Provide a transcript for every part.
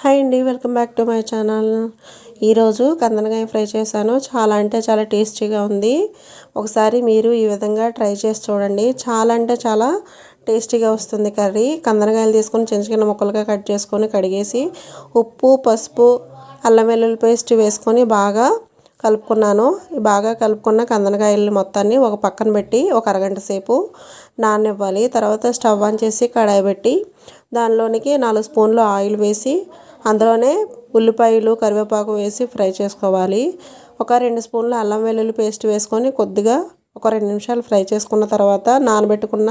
Hi అండి welcome back to my channel. ఈరోజు కందనకాయ ఫ్రై చేశాను. చాలా అంటే చాలా టేస్టీగా ఉంది. ఒకసారి మీరు ఈ విధంగా ట్రై చేసి చూడండి. చాలా అంటే చాలా టేస్టీగా వస్తుంది కర్రీ. కందనకాయలు తీసుకొని చిన్న చిన్న ముక్కలుగా కట్ చేసుకొని కడిగేసి ఉప్పు పసుపు అల్లం వెల్లుల్లి పేస్ట్ వేసుకొని బాగా కలుపుకున్నాను. బాగా కలుపుకున్న కందనకాయలు మొత్తాన్ని ఒక పక్కన పెట్టి ఒక అరగంట సేపు నాననివ్వాలి. తర్వాత స్టవ్ ఆన్ చేసి కడాయి పెట్టి దానిలోనికి నాలుగు స్పూన్లు ఆయిల్ వేసి అందులోనే ఉల్లిపాయలు కరివేపాకు వేసి ఫ్రై చేసుకోవాలి. ఒక రెండు స్పూన్లు అల్లం వెల్లుల్లి పేస్ట్ వేసుకొని కొద్దిగా ఒక రెండు నిమిషాలు ఫ్రై చేసుకున్న తర్వాత నానబెట్టుకున్న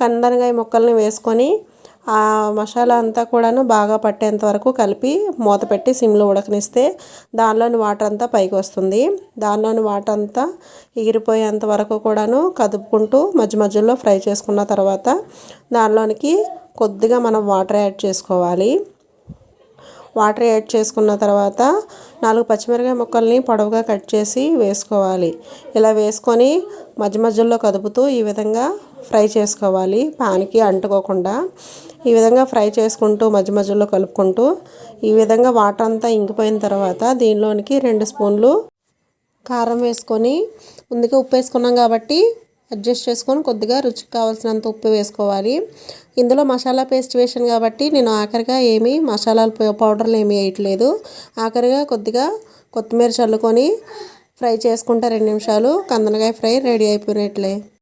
కందనకాయ ముక్కల్ని వేసుకొని ఆ మసాలా అంతా కూడాను బాగా పట్టేంత వరకు కలిపి మూత పెట్టి సిమ్లో ఉడకనిస్తే దానిలోని వాటర్ అంతా పైకి వస్తుంది. దానిలోని వాటర్ అంతా ఎగిరిపోయేంత వరకు కూడాను కదుపుకుంటూ మధ్య మధ్యలో ఫ్రై చేసుకున్న తర్వాత దానిలోనికి కొద్దిగా మనం వాటర్ యాడ్ చేసుకోవాలి. వాటర్ యాడ్ చేసుకున్న తర్వాత నాలుగు పచ్చిమిరకాయ ముక్కల్ని పొడవుగా కట్ చేసి వేసుకోవాలి. ఇలా వేసుకొని మధ్య మధ్యలో కదుపుతూ ఈ విధంగా ఫ్రై చేసుకోవాలి. పాన్కి అంటుకోకుండా ఈ విధంగా ఫ్రై చేసుకుంటూ మధ్య మధ్యలో కలుపుకుంటూ ఈ విధంగా వాటర్ అంతా ఇంకిపోయిన తర్వాత దీనిలోనికి రెండు స్పూన్లు కారం వేసుకొని ముందుగా ఉప్పు వేసుకున్నాం కాబట్టి అడ్జస్ట్ చేసుకొని కొద్దిగా రుచికి కావాల్సినంత ఉప్పు వేసుకోవాలి. ఇందులో మసాలా పేస్ట్ వేసాను కాబట్టి నేను ఆఖరిగా ఏమీ మసాలాలు పౌడర్లు ఏమీ వేయట్లేదు. ఆఖరిగా కొద్దిగా కొత్తిమీర చల్లుకొని ఫ్రై చేసుకుంటే రెండు నిమిషాలు కందనకాయ ఫ్రై రెడీ అయిపోయినట్లే.